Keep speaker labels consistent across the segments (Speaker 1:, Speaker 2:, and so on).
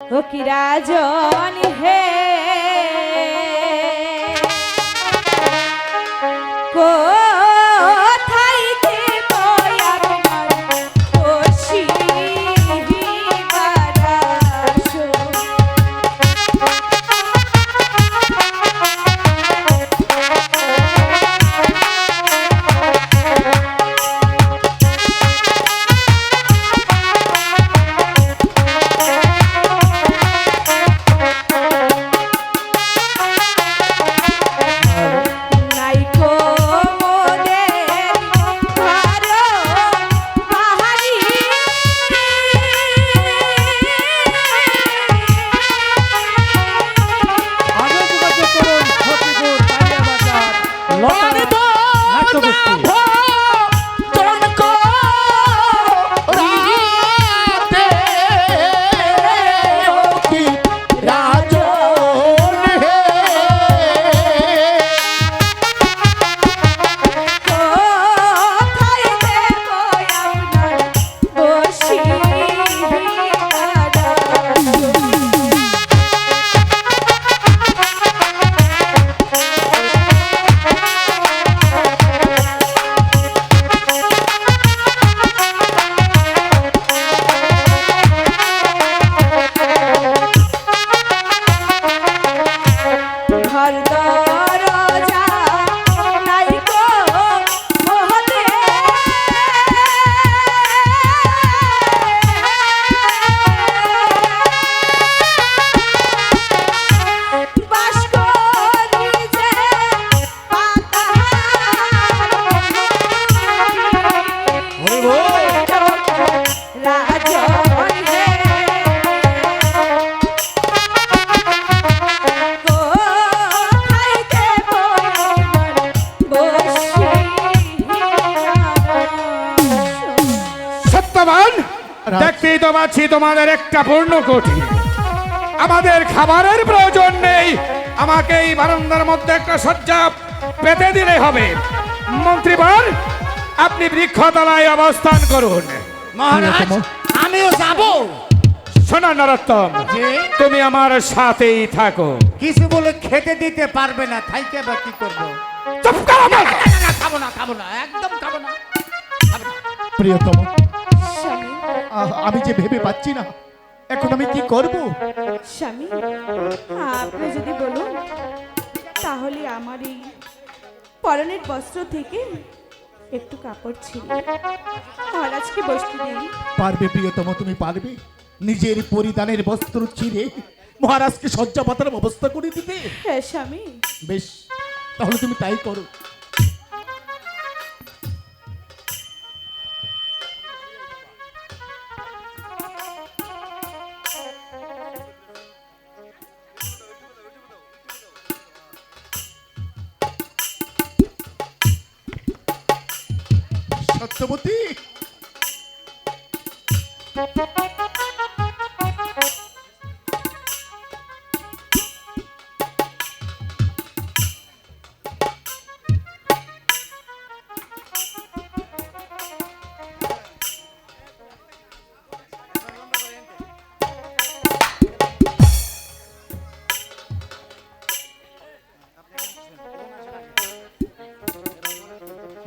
Speaker 1: ও কিরাজন হে?
Speaker 2: লতা নাট্যগোষ্ঠী
Speaker 3: সত্যবান দেখতেই তো পাচ্ছি তোমাদের একটা পূর্ণ কোটি আমাদের খাবারের প্রয়োজন নেই। আমাকে এই বারান্দার মধ্যে একটা শয্যা পেতে দিলে হবে। মন্ত্রীবর আপনি বৃক্ষতলায় অবস্থান করুন।
Speaker 2: মহারাজ আমিও যাব।
Speaker 3: শোনা নরোত্তম
Speaker 2: যে
Speaker 3: তুমি আমার সাথেই থাকো।
Speaker 2: কিছু বলে খেতে দিতে পারবে না থাইকে বা কি করব?
Speaker 3: চুপ করো
Speaker 2: না, না, না, খাব না খাব না একদম খাব না।
Speaker 4: প্রিয়তম আমি যে ভেবে পাচ্ছি না। এখন আমি কি করব?
Speaker 1: স্বামী আপনি যদি বলুন তাহলে আমার এই পরনের বস্ত্র থেকে একটু কাপড় ছিল মহারাজকে বসতে দিন।
Speaker 4: পারবে প্রিয়তম তুমি পারবে। নিজের পরিধানের বস্ত্র ছিঁড়ে মহারাজকে শয্যা পাতার অবস্থা করে দিতে।
Speaker 1: হ্যাঁ স্বামী।
Speaker 4: বেশ তাহলে তুমি তাই করো। সত্যবতী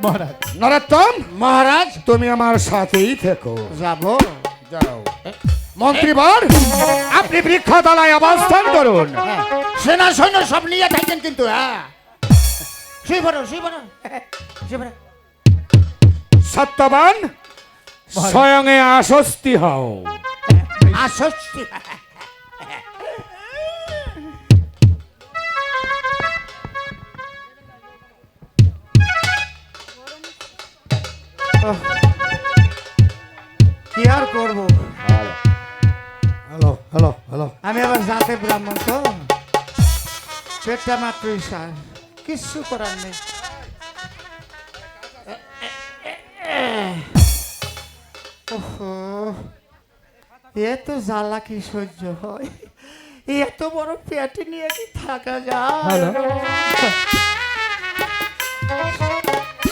Speaker 4: মহারাজ।
Speaker 3: নরোত্তম?
Speaker 2: মহারাজ।
Speaker 3: তুমি আমার সাথেই থেকো।
Speaker 2: যাব।
Speaker 3: যাও মন্ত্রীবর আপনি বৃক্ষতলায় অবস্থান করুন।
Speaker 2: হ্যাঁ, সেনা সৈন্য সব নিয়ে থাকেন কিন্তু হ্যাঁ। পড়ো পড়ো। পড়ো।
Speaker 3: সত্যবান স্বয়ং আশ্বস্তি হও।
Speaker 2: আসস্তি।
Speaker 3: হ্যালো হ্যালো
Speaker 2: আমি আবার জাতে ব্রাহ্মণ তো। পেটটা মাত্রই সার কিচ্ছু করার নেই। ওহো এত জ্বালা কি সহ্য হয়। এত বড় পেটে নিয়ে কি থাকা যায়?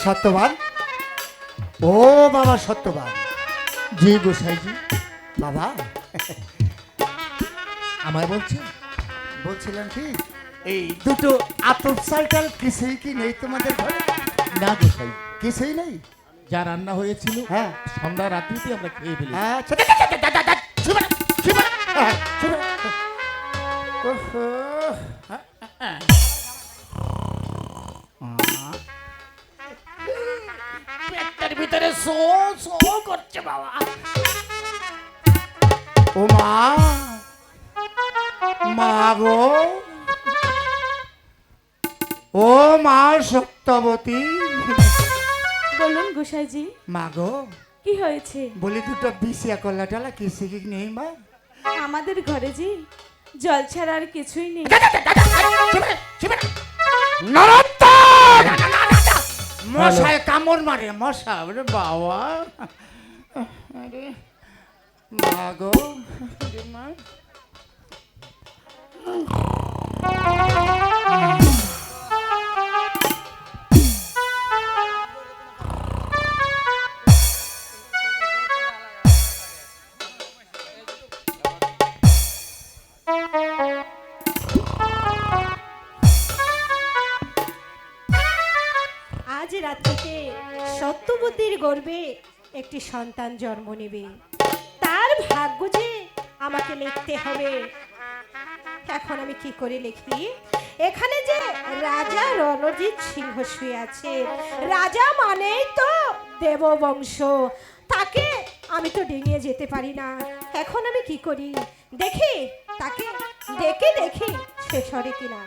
Speaker 2: সত্যবান? ও বাবা সত্যবান।
Speaker 4: জি গোসাইজি।
Speaker 2: বাবা।
Speaker 4: আমায় বলছেন?
Speaker 2: বলছিলাম কি? এই দুটো আতপ সাইকেল কিছুই কি নেই তোমাদের ঘরে?
Speaker 4: না গোসাই
Speaker 2: কিছুই নেই।
Speaker 4: যা রান্না হয়েছিল
Speaker 2: হ্যাঁ।
Speaker 4: সন্ধ্যা রাত্রিতে আমরা খেয়ে ফেলি
Speaker 2: হ্যাঁ ভিতরে সো সো করছে বাবা। ও মা। মা গো ও মা সত্যবতী
Speaker 1: বলুন গোসাইজি
Speaker 2: মা গো
Speaker 1: কি হয়েছে
Speaker 2: বলি দুটো বিশিয়া কলা টলা কি কি নেই মা
Speaker 1: আমাদের ঘরে জি জল ছাড়া আর কিছুই নেই
Speaker 2: মশায় কামড় মারে মশা ওরে বাবা আরে মা মা
Speaker 5: রাত্রিতে সত্যবতীর গর্ভে একটি সন্তান জন্ম নেবে। তার ভাগ্য যে আমাকে লিখতে হবে। এখন আমি কি করে লিখি? এখানে যে রাজা রণজিৎ সিংহ শুয়ে আছে। রাজা মানেই তো দেববংশ। তাকে আমি তো ডিঙিয়ে যেতে পারি না। এখন আমি কি করি? দেখি, তাকে ডেকে দেখি সে সরে কিনা।